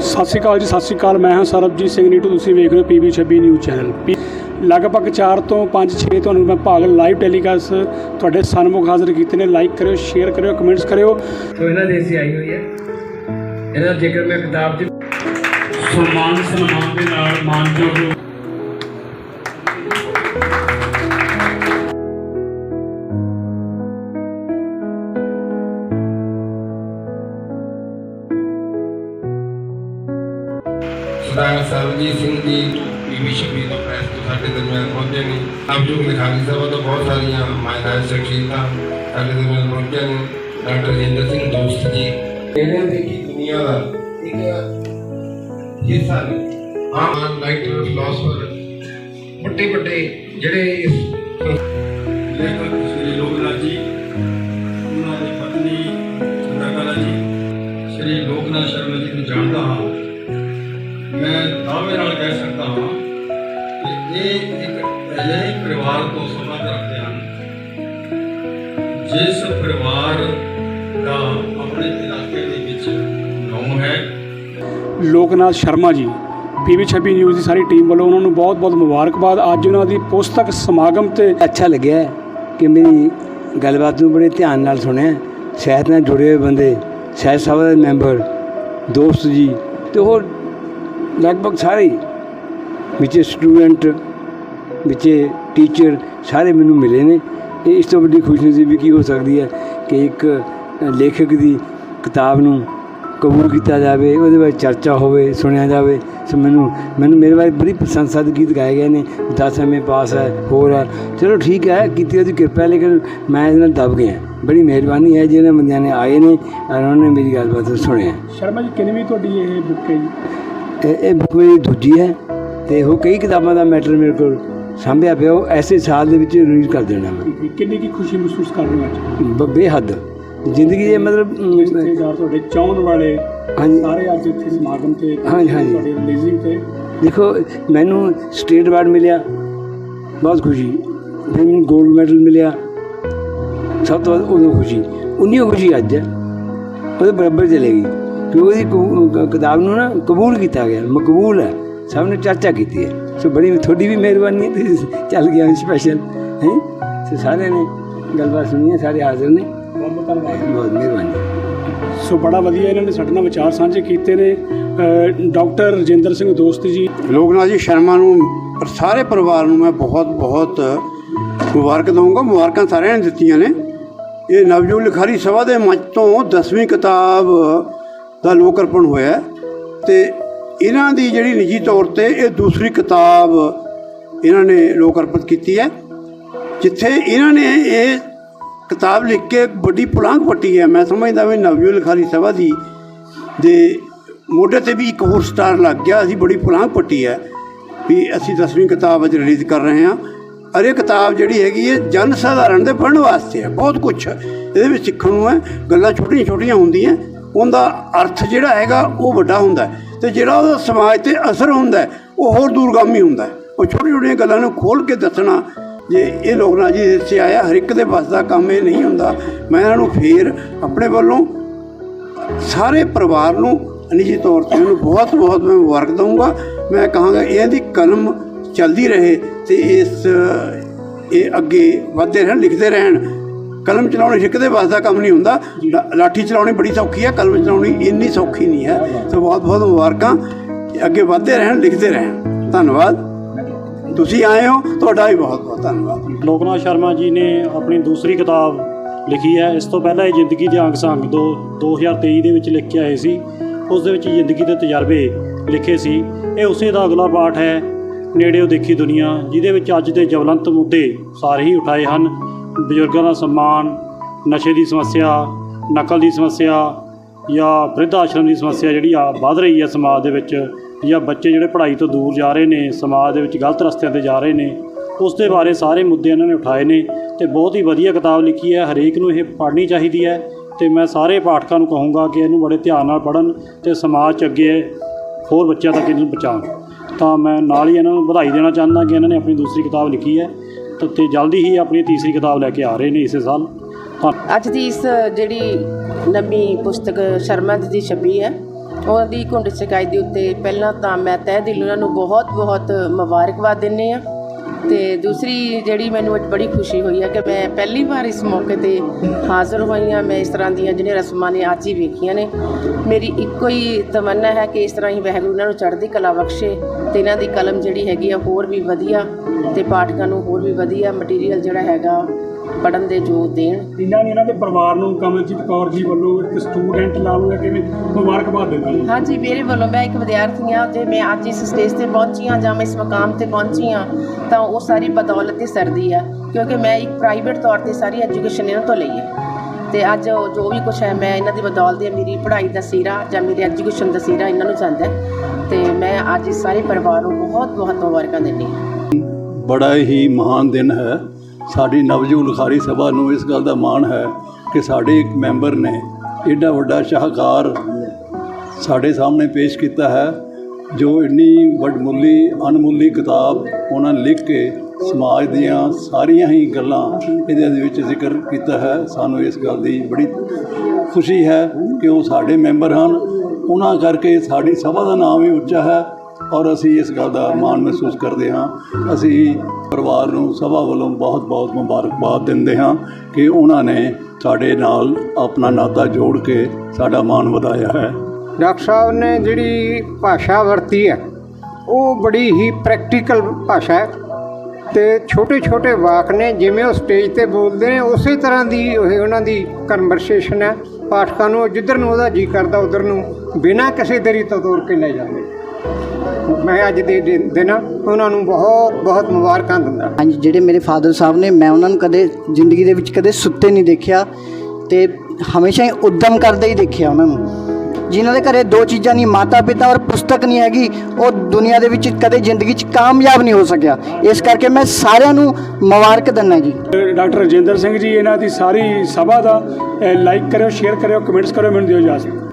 ਸਤਿ ਸ਼੍ਰੀ ਅਕਾਲ ਜੀ ਸਤਿ ਸ਼੍ਰੀ ਅਕਾਲ। ਮੈਂ ਹਾਂ ਸਰਬਜੀਤ ਸਿੰਘ ਨੀਟੂ। ਤੁਸੀਂ ਵੇਖ ਰਹੇ ਹੋ ਪੀਬੀ 26 ਨਿਊਜ਼ ਚੈਨਲ। ਲਗਭਗ 4 ਤੋਂ 5 6 ਤੁਹਾਨੂੰ ਮੈਂ ਭਾਗ ਲਾਈਵ ਟੈਲੀਕਾਸਟ ਤੁਹਾਡੇ ਸਨਮੁਖ ਹਾਜ਼ਰ ਕੀਤੇ ਨੇ। ਲਾਈਕ ਕਰਿਓ ਸ਼ੇਅਰ ਕਰਿਓ ਕਮੈਂਟਸ ਕਰਿਓ। ਤੋਂ ਇਹਨਾਂ ਦੀ ਆਈ ਹੋਈ ਹੈ। ਇਹਦਾ ਜੇਕਰ ਮੈਂ ਕਿਤਾਬ 'ਚ ਸਨਮਾਨ ਸਨਮਾਨ ਦੇ ਨਾਲ ਮਾਨਯੋਗ ਸਰਦਾਰ ਸਰਬਜੀਤ ਸਿੰਘ ਜੀ ਪੀਵੀ ਸ਼ਬੀਰ ਪ੍ਰੈਸ ਤੋਂ ਸਾਡੇ ਦਰਮਿਆਨ ਪਹੁੰਚੇ ਨੇ। ਆਪ ਜੋ ਲਿਖਾਰੀ ਤੋਂ ਬਹੁਤ ਸਾਰੀਆਂ ਮਾਇਨਾਰ ਸ਼ਖਸੀਅਤਾਂ ਸਾਡੇ ਦਰਮਿਆਨ ਪਹੁੰਚੇ ਨੇ। ਡਾਕਟਰ ਜਿੰਦਰ ਸਿੰਘ ਦੋਸਤ ਜੀ। ਇਹਨਾਂ ਦੇ ਕੀ ਦੁਨੀਆ ਦਾ ਇੱਕ ਹਿੱਸਾ ਨੇ। ਆਮ ਰਾਈਟਰ ਫਿਲਾਸਫਰ ਵੱਡੇ ਵੱਡੇ ਜਿਹੜੇ ਅਜਿਹੇ ਪਰਿਵਾਰ ਤੋਂ ਸੰਬੰਧ ਰੱਖਦੇ ਹਨ। ਜਿਸ ਪਰਿਵਾਰ ਦਾ ਆਪਣੇ ਇਲਾਕੇ ਦੇ ਵਿੱਚ ਨਾਮ ਹੈ। ਲੋਕਨਾਥ ਸ਼ਰਮਾ ਜੀ ਪੀਬੀ 26 ਨਿਊਜ਼ ਦੀ ਸਾਰੀ ਟੀਮ ਵੱਲੋਂ ਉਹਨਾਂ ਨੂੰ ਬਹੁਤ-ਬਹੁਤ ਮੁਬਾਰਕਬਾਦ। ਅੱਜ ਉਹਨਾਂ ਦੀ ਪੁਸਤਕ ਸਮਾਗਮ ਤੇ ਅੱਛਾ ਲੱਗਿਆ ਕਿ ਮੇਰੀ ਗੱਲਬਾਤ ਨੂੰ ਬੜੇ ਧਿਆਨ ਨਾਲ ਸੁਣਿਆ। ਸਿਹਤ ਨਾਲ ਜੁੜੇ ਹੋਏ ਬੰਦੇ ਸਿਹਤ ਸਭਾ ਦੇ ਮੈਂਬਰ ਦੋਸਤ ਜੀ ਤੇ ਹੋਰ ਲਗਭਗ ਸਾਰੇ ਵਿੱਚ ਸਟੂਡੈਂਟ ਵਿੱਚ ਟੀਚਰ ਸਾਰੇ ਮੈਨੂੰ ਮਿਲੇ ਨੇ। ਇਹ ਇਸ ਤੋਂ ਵੱਡੀ ਖੁਸ਼ਨਸੀਬੀ ਵੀ ਕੀ ਹੋ ਸਕਦੀ ਹੈ ਕਿ ਇੱਕ ਲੇਖਕ ਦੀ ਕਿਤਾਬ ਨੂੰ ਕਬੂਲ ਕੀਤਾ ਜਾਵੇ ਉਹਦੇ ਬਾਰੇ ਚਰਚਾ ਹੋਵੇ ਸੁਣਿਆ ਜਾਵੇ। ਸੋ ਮੈਨੂੰ ਮੈਨੂੰ ਮੇਰੇ ਬਾਰੇ ਬੜੀ ਪ੍ਰਸ਼ੰਸਾ ਦੇ ਗੀਤ ਗਾਏ ਗਏ ਨੇ। ਦਸ ਐਵੇਂ ਪਾਸ ਹੈ ਹੋਰ ਹੈ। ਚਲੋ ਠੀਕ ਹੈ ਕੀਤੀ ਉਹਦੀ ਕਿਰਪਾ ਹੈ, ਲੇਕਿਨ ਮੈਂ ਇਹਦੇ ਨਾਲ ਦਬ ਗਿਆ। ਬੜੀ ਮਿਹਰਬਾਨੀ ਹੈ ਜਿਹਨਾਂ ਬੰਦਿਆਂ ਨੇ ਆਏ ਨੇ ਔਰ ਉਹਨਾਂ ਨੇ ਮੇਰੀ ਗੱਲਬਾਤ ਸੁਣਿਆ ਸ਼ਰਮਾ ਜੀ ਕਿੰਨਵੀਂ ਤੁਹਾਡੀ ਇਹ ਬੁੱਕ ਹੈ ਜੀ? ਇਹ ਬੁੱਕ ਮੇਰੀ ਦੂਜੀ ਹੈ ਤੇ ਉਹ ਕਈ ਕਿਤਾਬਾਂ ਦਾ ਮੈਟਰ ਮੇਰੇ ਕੋਲ ਸਾਂਭਿਆ ਪਿਆ ਉਹ ਐਸੇ ਸਾਲ ਦੇ ਵਿੱਚ ਰਿਲੀਜ਼ ਕਰ ਦੇਣਾ ਮੈਂ। ਕਿੰਨੀ ਕੀ ਖੁਸ਼ੀ ਮਹਿਸੂਸ ਕਰ ਰਹੇ ਹੋ ਅੱਜ? ਬ- ਬੇਹੱਦ। ਜ਼ਿੰਦਗੀ ਦੇ ਮਤਲਬ ਅਮ, ਰਿਸ਼ਤੇਦਾਰ ਤੁਹਾਡੇ ਚਾਹਣ ਵਾਲੇ ਹਾਂਜੀ। ਸਾਰੇ ਅੱਜ ਇੱਥੇ ਸਮਾਗਮ ਤੇ ਹਾਂਜੀ, ਹਾਂਜੀ। ਤੁਹਾਡੀ ਰਿਲੀਜ਼ਿੰਗ ਤੇ। ਦੇਖੋ ਮੈਨੂੰ ਸਟੇਟ ਅਵਾਰਡ ਮਿਲਿਆ। ਬਹੁਤ ਖੁਸ਼ੀ। ਫਿਰ ਮੈਨੂੰ 골ਡ ਮੈਡਲ ਮਿਲਿਆ। ਸਭ ਤੋਂ ਵੱਧ ਉਦੋਂ ਖੁਸ਼ੀ। ਉਨੀ ਓ ਖੁਸ਼ੀ ਅੱਜ ਹੈ। ਉਹਦੇ ਬਰਾਬਰ ਚਲੇਗੀ ਕਿ ਉਹਦੀ ਕਬੂ- ਕ- ਕਿਤਾਬ ਨੂੰ ਨਾ ਕਬੂਲ ਕੀਤਾ ਗਿਆ। ਮਕਬੂਲ ਹੈ। ਸਭ ਨੇ ਚਰਚਾ ਕੀਤੀ ਹੈ। ਸੋ ਬੜੀ ਤੁਹਾਡੀ ਵੀ ਮਿਹਰਬਾਨੀ ਹੈ ਤੁਸੀਂ ਚੱਲ ਗਿਆ ਸਪੈਸ਼ਲ ਹੈ? ਸੋ ਸਾਰਿਆਂ ਨੇ ਗੱਲਬਾਤ ਸੁਣੀ ਹੈ ਸਾਰੇ ਹਾਜ਼ਰ ਨੇ। ਬਹੁਤ ਮਿਹਰਬਾਨੀ। ਸੋ ਬੜਾ ਵਧੀਆ ਇਹਨਾਂ ਨੇ ਸਾਡੇ ਨਾਲ ਵਿਚਾਰ ਸਾਂਝੇ ਕੀਤੇ ਨੇ। ਡਾਕਟਰ ਰਜਿੰਦਰ ਸਿੰਘ ਦੋਸਤ ਜੀ। ਲੋਕਨਾਥ ਜੀ ਸ਼ਰਮਾ ਨੂੰ ਪਰ ਸਾਰੇ ਪਰਿਵਾਰ ਨੂੰ ਮੈਂ ਬਹੁਤ ਬਹੁਤ ਮੁਬਾਰਕ ਦਊਂਗਾ। ਮੁਬਾਰਕਾਂ ਸਾਰਿਆਂ ਨੇ ਦਿੱਤੀਆਂ ਨੇ। ਇਹ ਨਵਜੋਤ ਲਿਖਾਰੀ ਸਭਾ ਦੇ ਮੰਚ ਤੋਂ 10ਵੀਂ ਕਿਤਾਬ ਦਾ ਲੋਕ ਅਰਪਣ ਹੋਇਆ ਤੇ ਇਹਨਾਂ ਦੀ ਜਿਹੜੀ ਨਿੱਜੀ ਤੌਰ ਤੇ ਇਹ ਦੂਸਰੀ ਕਿਤਾਬ ਇਹਨਾਂ ਨੇ ਲੋਕ ਅਰਪਿਤ ਕੀਤੀ ਹੈ, ਜਿੱਥੇ ਇਹਨਾਂ ਨੇ ਇਹ ਕਿਤਾਬ ਲਿਖ ਕੇ ਵੱਡੀ ਪੁਲਾਂਘ ਪੱਟੀ ਹੈ। ਮੈਂ ਸਮਝਦਾ ਵੀ ਨਵਯੁਲ ਖਾਲੀ ਸਭਾ ਦੀ ਦੇ ਮੋਢੇ ਤੇ ਵੀ ਇੱਕ ਹੋਰ ਸਟਾਰ ਲੱਗ ਗਿਆ, ਅਸੀਂ ਬੜੀ ਪੁਲਾਂਘ ਪੱਟੀ ਹੈ ਵੀ ਅਸੀਂ 10ਵੀਂ ਕਿਤਾਬ ਅੱਜ ਰਿਲੀਜ਼ ਕਰ ਰਹੇ ਹਾਂ। ਅਰੇ ਕਿਤਾਬ ਜਿਹੜੀ ਹੈਗੀ ਹੈ, ਜਨ ਸਾਧਾਰਨ ਦੇ ਪੜ੍ਹਨ ਵਾਸਤੇ ਹੈ। ਬਹੁਤ ਕੁਝ ਇਹਦੇ ਵਿੱਚ ਸਿੱਖਣ ਨੂੰ ਹੈ, ਗੱਲਾਂ ਛੋਟੀਆਂ ਛੋਟੀਆਂ ਹੁੰਦੀਆਂ, ਉਹਦਾ ਅਰਥ ਜਿਹੜਾ ਹੈਗਾ ਉਹ ਵੱਡਾ ਹੁੰਦਾ ਹੈ। ਤੇ ਜਿਹੜਾ ਉਹਦਾ ਸਮਾਜ ਤੇ ਅਸਰ ਹੁੰਦਾ ਉਹ ਹੋਰ ਦੂਰਗਾਮੀ ਹੁੰਦਾ ਉਹ ਛੋਟੀਆਂ ਛੋਟੀਆਂ ਗੱਲਾਂ ਨੂੰ ਖੋਲ ਕੇ ਦੱਸਣਾ, ਜੇ ਇਹ ਲੋਕ ਨਾ ਜੀ ਇੱਥੇ ਆਇਆ, ਹਰ ਇੱਕ ਦੇ ਵੱਸ ਦਾ ਕੰਮ ਇਹ ਨਹੀਂ ਹੁੰਦਾ। ਮੈਂ ਇਹਨਾਂ ਨੂੰ ਫੇਰ ਆਪਣੇ ਵੱਲੋਂ ਸਾਰੇ ਪਰਿਵਾਰ ਨੂੰ ਨਿੱਜੀ ਤੌਰ ਤੇ ਉਹਨੂੰ ਬਹੁਤ ਬਹੁਤ ਮੈਂ ਮੁਬਾਰਕ ਦਊਂਗਾ। ਮੈਂ ਕਹਾਂਗਾ ਇਹਦੀ ਕਲਮ ਚੱਲਦੀ ਰਹੇ ਤੇ ਇਸ, ਇਹ ਅੱਗੇ ਵਧਦੇ ਰਹਿਣ, ਲਿਖਦੇ ਰਹਿਣ। ਕਲਮ ਚਲਾਉਣੀ ਸਿੱਖਦੇ ਬਸ ਦਾ ਕੰਮ ਨਹੀਂ ਹੁੰਦਾ। ਲਾ- ਲਾਠੀ ਚਲਾਉਣੀ ਬੜੀ ਸੌਖੀ ਹੈ, ਕਲਮ ਚਲਾਉਣੀ ਇੰਨੀ ਸੌਖੀ ਨਹੀਂ ਹੈ। ਸੋ ਬਹੁਤ ਬਹੁਤ ਮੁਬਾਰਕਾਂ। ਅੱਗੇ ਵਧਦੇ ਰਹਿਣ, ਲਿਖਦੇ ਰਹਿਣ। ਧੰਨਵਾਦ। ਤੁਸੀਂ ਆਏ ਹੋ, ਤੁਹਾਡਾ ਵੀ ਬਹੁਤ ਬਹੁਤ ਧੰਨਵਾਦ। ਲੋਕਨਾਥ ਸ਼ਰਮਾ ਜੀ ਨੇ ਆਪਣੀ ਦੂਸਰੀ ਕਿਤਾਬ ਲਿਖੀ ਹੈ। ਇਸ ਤੋਂ ਪਹਿਲਾਂ ਇਹ ਜ਼ਿੰਦਗੀ ਦੇ ਅੰਗ ਸੰਗ ਦੋ 2023 ਦੇ ਵਿੱਚ ਲਿਖ ਕੇ ਆਏ ਸੀ। ਉਸ ਦੇ ਵਿੱਚ ਜ਼ਿੰਦਗੀ ਦੇ ਤਜਰਬੇ ਲਿਖੇ ਸੀ। ਇਹ ਉਸੇ ਦਾ ਅਗਲਾ ਪਾਠ ਹੈ। ਨੇੜਿਓ ਦੇਖੀ ਦੁਨੀਆ, ਜਿਹਦੇ ਵਿੱਚ ਅੱਜ ਦੇ ਜਵਲੰਤ ਮੁੱਦੇ ਸਾਰੇ ਹੀ ਉਠਾਏ ਹਨ। ਬਜ਼ੁਰਗਾਂ ਦਾ ਸਨਮਾਨ, ਨਸ਼ੇ ਦੀ ਸਮੱਸਿਆ, ਨਕਲ ਦੀ ਸਮੱਸਿਆ ਜਾਂ ਬ੍ਰਿਧ ਆਸ਼ਰਮ ਦੀ ਸਮੱਸਿਆ ਜਿਹੜੀ ਆ ਵੱਧ ਰਹੀ ਹੈ ਸਮਾਜ ਦੇ ਵਿੱਚ ਜਾਂ ਬੱਚੇ ਜਿਹੜੇ ਪੜ੍ਹਾਈ ਤੋਂ ਦੂਰ ਜਾ ਰਹੇ ਨੇ, ਸਮਾਜ ਦੇ ਵਿੱਚ ਗਲਤ ਰਸਤਿਆਂ ਤੇ ਜਾ ਰਹੇ ਨੇ, ਉਸ ਦੇ ਬਾਰੇ ਸਾਰੇ ਮੁੱਦੇ ਇਹਨਾਂ ਨੇ ਉਠਾਏ ਨੇ ਤੇ ਬਹੁਤ ਹੀ ਵਧੀਆ ਕਿਤਾਬ ਲਿਖੀ ਹੈ, ਹਰੇਕ ਨੂੰ ਇਹ ਪੜ੍ਹਨੀ ਚਾਹੀਦੀ ਹੈ ਤੇ ਮੈਂ ਸਾਰੇ ਪਾਠਕਾਂ ਨੂੰ ਕਹੂੰਗਾ ਕਿ ਇਹਨੂੰ ਬੜੇ ਧਿਆਨ ਨਾਲ ਪੜ੍ਹਨ ਤੇ ਸਮਾਜ 'ਚ ਅੱਗੇ ਹੋਰ ਬੱਚਿਆਂ ਤੱਕ ਇਹਨੂੰ ਪਹੁੰਚਾਉਣ। ਤਾਂ ਮੈਂ ਨਾਲ ਹੀ ਇਹਨਾਂ ਨੂੰ ਵਧਾਈ ਦੇਣਾ ਚਾਹੁੰਦਾ ਕਿ ਇਹਨਾਂ ਨੇ ਆਪਣੀ ਦੂਸਰੀ ਕਿਤਾਬ ਲਿਖੀ ਹੈ। ਤੇ ਜਲਦੀ ਹੀ ਆਪਣੀ ਤੀਸਰੀ ਕਿਤਾਬ ਲੈ ਕੇ ਆ ਰਹੇ ਨੇ ਇਸੇ ਸਾਲ। ਅੱਜ ਦੀ ਇਸ ਜਿਹੜੀ ਨਵੀਂ ਪੁਸਤਕ ਸ਼ਰਮਾ ਦੀ ਛਪੀ ਹੈ, ਉਹਦੀ ਘੁੰਡ ਚਕਾਈ ਦੇ ਉੱਤੇ ਪਹਿਲਾਂ ਤਾਂ ਮੈਂ ਤਹਿ ਦਿਲ ਉਹਨਾਂ ਨੂੰ ਬਹੁਤ ਬਹੁਤ ਮੁਬਾਰਕਬਾਦ ਦਿੰਦੇ ਆ ਤੇ ਦੂਸਰੀ ਜਿਹੜੀ ਮੈਨੂੰ ਅੱਜ ਬੜੀ ਖੁਸ਼ੀ ਹੋਈ ਹੈ ਕਿ ਮੈਂ ਪਹਿਲੀ ਵਾਰ ਇਸ ਮੌਕੇ ਤੇ ਹਾਜ਼ਰ ਹੋਈ ਹਾਂ। ਮੈਂ ਇਸ ਤਰ੍ਹਾਂ ਦੀਆਂ ਜਿਹੜੀਆਂ ਰਸਮਾਂ ਨੇ ਅੱਜ ਹੀ ਵੇਖੀਆਂ ਨੇ। ਮੇਰੀ ਇੱਕੋ ਹੀ ਤਮੰਨਾ ਹੈ ਕਿ ਇਸ ਤਰ੍ਹਾਂ ਹੀ ਵਾਹਿਗੁਰੂ ਉਹਨਾਂ ਨੂੰ ਚੜ੍ਹਦੀ ਕਲਾ ਬਖਸ਼ੇ ਤੇ ਇਹਨਾਂ ਦੀ ਕਲਮ ਜਿਹੜੀ ਹੈਗੀ ਆ ਹੋਰ ਵੀ ਵਧੀਆ ਤੇ ਪਾਠਕਾਂ ਨੂੰ ਹੋਰ ਵੀ ਵਧੀਆ ਮਟੀਰੀਅਲ ਜਿਹੜਾ ਹੈਗਾ ਪੜਨ ਦੇ ਜੋ ਦੇਣ। ਇਹਨਾਂ ਨੇ ਇਹਨਾਂ ਦੇ ਪਰਿਵਾਰ ਨੂੰ ਕਮਲਜੀਤ ਕੌਰ ਜੀ ਵੱਲੋਂ ਇੱਕ ਸਟੂਡੈਂਟ ਨਾਲ ਲੈ ਕੇ ਵੀ ਮੁਬਾਰਕਬਾਦ ਦਿੰਦਾ ਜੀ। ਹਾਂਜੀ ਮੇਰੇ ਵੱਲੋਂ ਮੈਂ ਇੱਕ ਵਿਦਿਆਰਥੀ ਹਾਂ ਤੇ ਮੈਂ ਅੱਜ ਇਸ ਸਟੇਜ ਤੇ ਪਹੁੰਚੀ ਹਾਂ ਜਾਂ ਮੈਂ ਇਸ ਮਕਾਮ ਤੇ ਪਹੁੰਚੀ ਹਾਂ ਤਾਂ ਉਹ ਸਾਰੀ ਬਦੌਲਤ ਹੀ ਸਰਦੀ ਆ ਕਿਉਂਕਿ ਮੈਂ ਇੱਕ ਪ੍ਰਾਈਵੇਟ ਤੌਰ ਤੇ ਸਾਰੀ ਐਜੂਕੇਸ਼ਨ ਇਹਨਾਂ ਤੋਂ ਲਈ ਹੈ। ਤੇ ਅੱਜ ਉਹ ਜੋ ਵੀ ਕੁਝ ਹੈ ਮੈਂ ਇਹਨਾਂ ਦੀ ਬਦੌਲਤ ਹੈ ਮੇਰੀ ਪੜ੍ਹਾਈ ਦਾ ਸੀਰਾ ਜਾਂ ਮੇਰੀ ਐਜੂਕੇਸ਼ਨ ਦਾ ਸੀਰਾ ਇਹਨਾਂ ਨੂੰ ਜਾਂਦਾ ਹੈ। ਤੇ ਮੈਂ ਅੱਜ ਇਸ ਸਾਰੇ ਪਰਿਵਾਰ ਨੂੰ ਬਹੁਤ ਬਹੁਤ ਮੁਬਾਰਕਾਂ ਦਿੰਦੀ ਹਾਂ। ਬੜਾ ਹੀ ਮਹਾਨ ਦਿਨ ਹੈ। ਸਾਡੀ ਨਵਜੂ ਲਿਖਾਰੀ ਸਭਾ ਨੂੰ ਇਸ ਗੱਲ ਦਾ ਮਾਣ ਹੈ ਕਿ ਸਾਡੇ ਇੱਕ ਮੈਂਬਰ ਨੇ ਏਡਾ ਵੱਡਾ ਸ਼ਾਹਕਾਰ ਸਾਡੇ ਸਾਹਮਣੇ ਪੇਸ਼ ਕੀਤਾ ਹੈ, ਜੋ ਇੰਨੀ ਵੱਡਮੁੱਲੀ, ਅਣਮੁੱਲੀ ਕਿਤਾਬ ਉਹਨਾਂ ਲਿਖ ਕੇ ਸਮਾਜ ਦੀਆਂ ਸਾਰੀਆਂ ਹੀ ਗੱਲਾਂ ਇਹਦੇ ਵਿੱਚ ਜ਼ਿਕਰ ਕੀਤਾ ਹੈ। ਸਾਨੂੰ ਇਸ ਗੱਲ ਦੀ ਬੜੀ ਖੁਸ਼ੀ ਹੈ ਕਿ ਉਹ ਸਾਡੇ ਮੈਂਬਰ ਹਨ। ਉਹਨਾਂ ਕਰਕੇ ਸਾਡੀ ਸਭਾ ਦਾ ਨਾਮ ਵੀ ਉੱਚਾ ਹੈ। ਔਰ ਅਸੀਂ ਇਸ ਗੱਲ ਦਾ ਮਾਣ ਮਹਿਸੂਸ ਕਰਦੇ ਹਾਂ। ਅਸੀਂ ਪਰਿਵਾਰ ਨੂੰ ਸਭਾ ਵੱਲੋਂ ਬਹੁਤ-ਬਹੁਤ ਮੁਬਾਰਕਬਾਦ ਦਿੰਦੇ ਹਾਂ ਕਿ ਉਹਨਾਂ ਨੇ ਸਾਡੇ ਨਾਲ ਆਪਣਾ ਨਾਤਾ ਜੋੜ ਕੇ ਸਾਡਾ ਮਾਣ ਵਧਾਇਆ ਹੈ। ਡਾਕਟਰ ਸਾਹਿਬ ਨੇ ਜਿਹੜੀ ਭਾਸ਼ਾ ਵਰਤੀ ਹੈ, ਉਹ ਬੜੀ ਹੀ ਪ੍ਰੈਕਟੀਕਲ ਭਾਸ਼ਾ ਹੈ ਤੇ ਛੋਟੇ ਛੋਟੇ ਵਾਕ ਨੇ, ਜਿਵੇਂ ਉਹ ਸਟੇਜ ਤੇ ਬੋਲਦੇ ਨੇ, ਉਸੇ ਤਰ੍ਹਾਂ ਦੀ ਉਹਨਾਂ ਦੀ ਕਨਵਰਸੇਸ਼ਨ ਹੈ। ਪਾਠਕਾਂ ਨੂੰ, ਜਿੱਧਰ ਨੂੰ ਉਹਦਾ ਜੀ ਕਰਦਾ, ਉਧਰ ਨੂੰ ਬਿਨਾਂ ਕਿਸੇ ਦਰੀ ਤੋਂ ਤੋੜ ਕੇ ਲੈ ਜਾਂਦੇ ਮੈਂ ਅੱਜ ਦੇ ਦਿਨ ਦਿਨ ਉਹਨਾਂ ਨੂੰ ਬਹੁਤ ਬਹੁਤ ਮੁਬਾਰਕਾਂ ਦਿੰਦਾ। ਹਾਂਜੀ ਜਿਹੜੇ ਮੇਰੇ ਫਾਦਰ ਸਾਹਿਬ ਨੇ ਮੈਂ ਉਹਨਾਂ ਨੂੰ ਕਦੇ ਜ਼ਿੰਦਗੀ ਦੇ ਵਿੱਚ ਕਦੇ ਸੁੱਤੇ ਨਹੀਂ ਦੇਖਿਆ ਤੇ ਹਮੇਸ਼ਾ ਹੀ ਉਦਮ ਕਰਦੇ ਹੀ ਦੇਖਿਆ ਉਹਨਾਂ ਨੂੰ। ਜਿਨ੍ਹਾਂ ਦੇ ਘਰੇ ਦੋ ਚੀਜ਼ਾਂ ਨਹੀਂ ਮਾਤਾ ਪਿਤਾ ਔਰ ਪੁਸਤਕ ਨਹੀਂ ਹੈਗੀ ਉਹ ਦੁਨੀਆ ਦੇ ਵਿੱਚ ਕਦੇ ਜ਼ਿੰਦਗੀ 'ਚ ਕਾਮਯਾਬ ਨਹੀਂ ਹੋ ਸਕਿਆ। ਇਸ ਕਰਕੇ ਮੈਂ ਸਾਰਿਆਂ ਨੂੰ ਮੁਬਾਰਕ ਦਿੰਦਾ ਜੀ। ਡਾਕਟਰ ਰਜਿੰਦਰ ਸਿੰਘ ਜੀ ਇਹਨਾਂ ਦੀ ਸਾਰੀ ਸਭਾ ਦਾ ਲਾਈਕ ਕਰਿਓ ਸ਼ੇਅਰ ਕਰਿਓ ਕਮੈਂਟਸ ਕਰਿਓ ਮੈਨੂੰ ਦਿਓ ਇਜਾਜ਼ਤ।